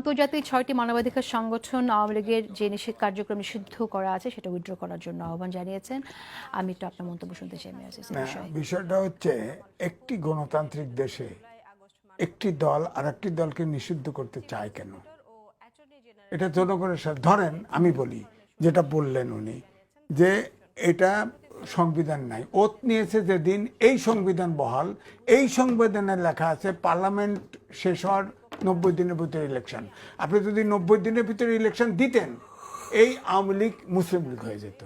আন্তর্জাতিক ছয়টি মানবাধিকার সংগঠন আওয়ামী লীগের যে নিষেধ কার্যক্রম নিষিদ্ধ করা আছে সেটা উইথড্র করার জন্য আহ্বান জানিয়েছেন। আমি একটু আপনার মন্তব্য শুনতে চাই বিষয়টা হচ্ছে একটি গণতান্ত্রিক দেশে একটি দল আর একটি দলকে নিষিদ্ধ করতে চায় কেন? এটা জনগণের সাথে ধরেন আমি বলি যেটা বললেন উনি যে এটা সংবিধান নাই। ওত নিয়েছে যেদিন এই সংবিধান বহাল এই সংবিধানে লেখা আছে পার্লামেন্ট শেষ হওয়ার নব্বই দিনের ভিতরে ইলেকশন আপনি যদি নব্বই দিনের ভিতরে ইলেকশন দিতেন, এই আওয়ামী লীগ মুসলিম লীগ হয়ে যেত।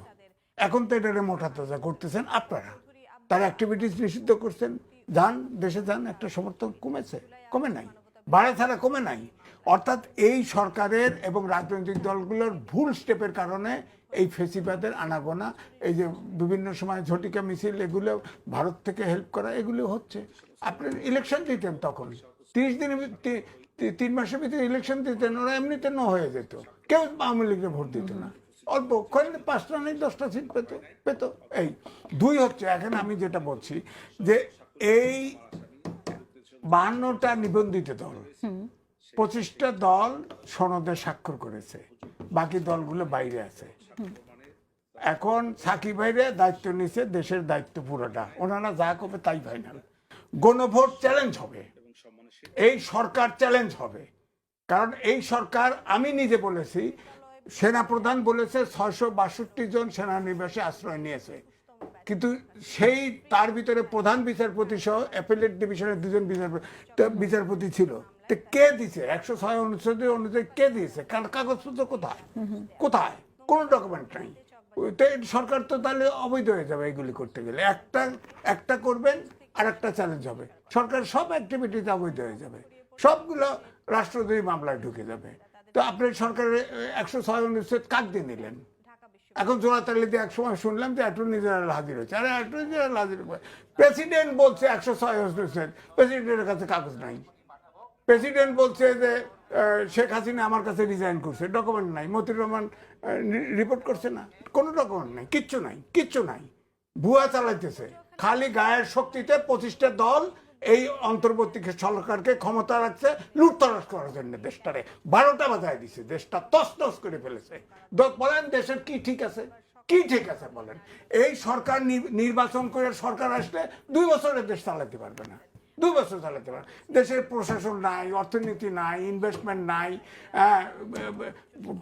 এখন তো এটা মোটা তাজা করতেছেন আপনারা। তার অ্যাক্টিভিটিস নিষিদ্ধ করছেন। যান, দেশে যান, একটা সমর্থন কমেছে। কমে নাই। বাড়া ছাড়া কমে নাই। অর্থাৎ এই সরকারের এবং রাজনৈতিক দলগুলোর ভুল স্টেপের কারণে এই ফেসিবাদের আনাগোনা, এই যে বিভিন্ন সময় ঝটিকা মিছিল, এগুলো ভারত থেকে হেল্প করা, এগুলো হচ্ছে। আপনি ইলেকশন দিতেন তখন। তিরিশ দিনের তিন মাসের ভিতরে ইলেকশন দিতেন ওরা এমনিতে ন হয়ে যেত। কেউ আওয়ামী লীগের ভোট দিত না। অল্প কয়েক পাঁচটা নেই দশটা সিট পেত পেত। এই দুই হচ্ছে এখন আমি যেটা বলছি যে এই বাহান্নটা নিবন্ধিত দল পঁচিশটা দল সনদে স্বাক্ষর করেছে। বাকি দলগুলো বাইরে আছে। এখন সাকিব ভাইরে দায়িত্ব নিছে দেশের দায়িত্ব পুরোটা। ওনারা যা করবে তাই ফাইনাল গণভোট চ্যালেঞ্জ হবে। এই সরকার চ্যালেঞ্জ হবে। কারণ এই সরকার, আমি নিজে বলেছি সেনা প্রধান বলেছে ছয়শো বাষট্টি জন সেনানিবাসে আশ্রয় নিয়েছে। কিন্তু সেই, তার ভিতরে প্রধান বিচারপতি সহ অ্যাপেলেট ডিভিশনের দুজন বিচারপতি বিচারপতি ছিল। তো কে দিছে? একশো ছয় অনুচ্ছেদ অনুযায়ী কে দিয়েছে? কার কাগজপত্র কোথায়? কোথায়? কোনো ডকুমেন্ট নাই। সরকার তো তাহলে অবৈধ হয়ে যাবে এগুলি করতে গেলে। একটা একটা করবেন আর একটা চ্যালেঞ্জ হবে। সরকার সব অ্যাক্টিভিটিতে অবৈধ হয়ে যাবে। সবগুলো রাষ্ট্রদ্রোহী মামলায় ঢুকে যাবে। তো আপনি সরকারের একশো ছয় অনুচ্ছেদ কাক দিয়ে নিলেন? এখন জোড়াতালি দিয়ে এক সময় শুনলাম যে অ্যাটর্নি জেনারেল হাজির হয়েছে। আরে অ্যাটর্নি জেনারেল হাজির প্রেসিডেন্ট বলছে একশো ছয় অনুচ্ছেদ প্রেসিডেন্টের কাছে কাগজ নাই। প্রেসিডেন্ট বলছে যে শেখ হাসিনা আমার কাছে রিজাইন করছে। ডকুমেন্ট নাই। মতিউর রহমান রিপোর্ট করছে না। কোনো ডকুমেন্ট নাই। কিচ্ছু নাই। কিচ্ছু নাই। ভুয়া চালাইতেছে। খালি গায়ের শক্তিতে পঁচিশটা দল এই অন্তর্বর্তী সরকারকে ক্ষমতা রাখছে, লুটতরাজ করার জন্য দেশটারে। বারোটা বাজায় দিছে, দেশটা তস তস করে ফেলেছে। বলেন দেশের কি ঠিক আছে? কি ঠিক আছে বলেন? এই সরকার নির্বাচন করে সরকার আসলে দুই বছরের দেশ চালাতে পারবে না। দুই বছর চালাতে পারে দেশের প্রশাসন নাই, অর্থনীতি নাই ইনভেস্টমেন্ট নাই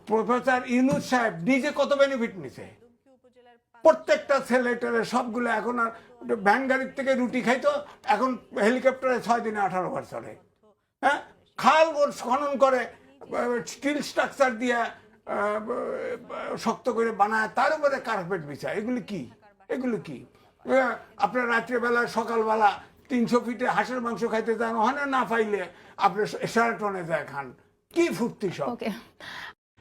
প্রফেসর ইউনুস সাহেব নিজে কত বেনিফিট নিছে? প্রত্যেকটা ছেলেটেলে সবগুলো এখন আর ভ্যান গাড়ির থেকে রুটি খাইতো এখন হেলিকপ্টারে ছয় দিনে আঠারো বার চলে হ্যাঁ? খাল ওর খনন করে স্টিল স্ট্রাকচার দিয়ে শক্ত করে বানায় তার উপরে কার্পেট বিছায়। এগুলি কি? এগুলি কি? আহ, আপনার রাত্রেবেলা সকালবেলা তিনশো ফিটে হাঁসের মাংস খাইতে যান ওখানে না পাইলে আপনি শেরাটনে যায় খান। কি ফুর্তি সব।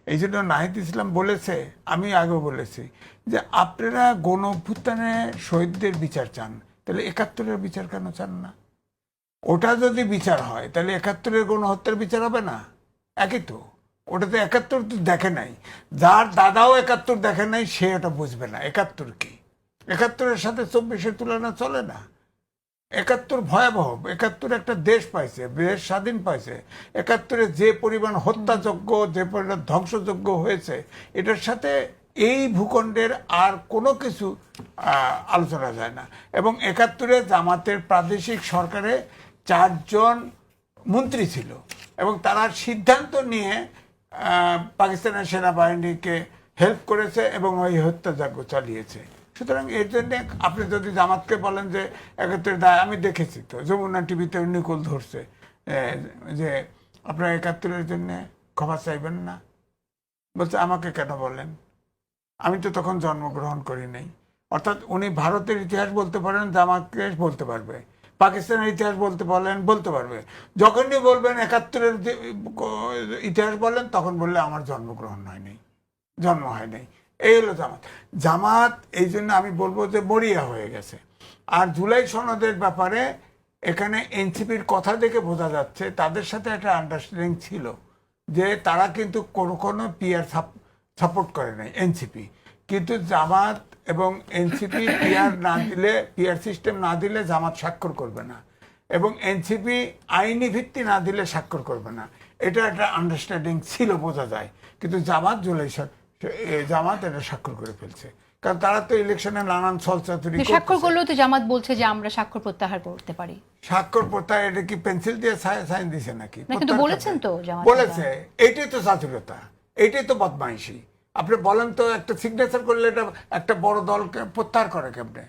এই জন্য নাহিদ ইসলাম বলেছে, আমি আগে বলেছি, যে আপনারা গণ অভ্যুত্থানে শহীদদের বিচার চান, তাহলে একাত্তরের বিচার কেন চান না? ওটা যদি বিচার হয়, তাহলে একাত্তরের গণহত্যার বিচার হবে না? একই তো। ওটা তো একাত্তর তো দেখে নাই। যার দাদাও একাত্তর দেখে নাই, সে ওটা বুঝবে না, একাত্তর কি? একাত্তরের সাথে চব্বিশের তুলনা চলে না। একাত্তর ভয়াবহ, একাত্তর একটা দেশ পাইছে, দেশ স্বাধীন পাইছে, একাত্তরে যে পরিমাণ হত্যাযজ্ঞ, যে পরিমাণ ধ্বংসযজ্ঞ হয়েছে, এটার সাথে এই ভূখণ্ডের আর কোনো কিছু আলোচনা যায় না। এবং একাত্তরে জামাতের প্রাদেশিক সরকারে চারজন মন্ত্রী ছিল এবং তারা সিদ্ধান্ত নিয়ে পাকিস্তানের সেনাবাহিনীকে হেল্প করেছে এবং ওই হত্যাযজ্ঞ চালিয়েছে। সুতরাং এর জন্য আপনি যদি জামাতকে বলেন যে একাত্তরের দায় আমি দেখেছি তো, যমুনা টিভিতে নিকল ধরছে যে আপনারা একাত্তরের জন্য ক্ষমা চাইবেন না। বলছে, আমাকে কেন বলেন? আমি তো তখন জন্মগ্রহণ করি নাই। অর্থাৎ উনি ভারতের ইতিহাস বলতে পারেন, জামাতকে বলতে পারবে। পাকিস্তানের ইতিহাস বলতে পারলেন বলতে পারবে। যখনই বলবেন একাত্তরের ইতিহাস বলেন, তখন বললে আমার জন্মগ্রহণ হয়নি, জন্ম হয় নাই। এই হলো জামাত। জামাত এই জন্য আমি বলব যে মরিয়া হয়ে গেছে। আর জুলাই সনদের ব্যাপারে এখানে এনসিপির কথা দেখে বোঝা যাচ্ছে তাদের সাথে একটা আন্ডারস্ট্যান্ডিং ছিল যে তারা কিন্তু কোনো কোনো পিয়ার সাপোর্ট করে নাই এনসিপি। কিন্তু জামাত এবং এনসিপি পিয়ার না দিলে পিয়ার সিস্টেম না দিলে জামাত স্বাক্ষর করবে না। এবং এনসিপি আইনি ভিত্তি না দিলে স্বাক্ষর করবে না। এটা একটা আন্ডারস্ট্যান্ডিং ছিল বোঝা যায়। কিন্তু জামাত জুলাই সা- এ, জামাত এটা স্বাক্ষর করে ফেলছে। কারণ তারা তো ইলেকশনে নানান ছলচাতুরি স্বাক্ষর করলেও তো জামাত বলছে যে আমরা স্বাক্ষর প্রত্যাহার করতে পারি। স্বাক্ষর প্রত্যাহার এটা কি পেন্সিল দিয়ে সাইন দিছে নাকি? কিন্তু বলেছেন তো জামাত বলেছে এইটাই তো চাতুরতা এইটাই তো বদমাইশি। আপনি বলেন তো একটা সিগনেচার করলে এটা একটা বড় দলকে প্রত্যাহার করে কেমনে?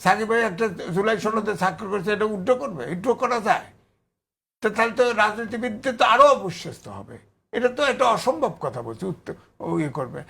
সাকিব ভাই একটা জুলাই সনদে স্বাক্ষর করেছে এটা উড্র করবে? উড্র করা যায়? তো তাহলে তো রাজনীতিবিদদের তো আরও অবিশ্বস্ত হবে। এটা তো একটা অসম্ভব কথা বলছে উত্তর ইয়ে করবে।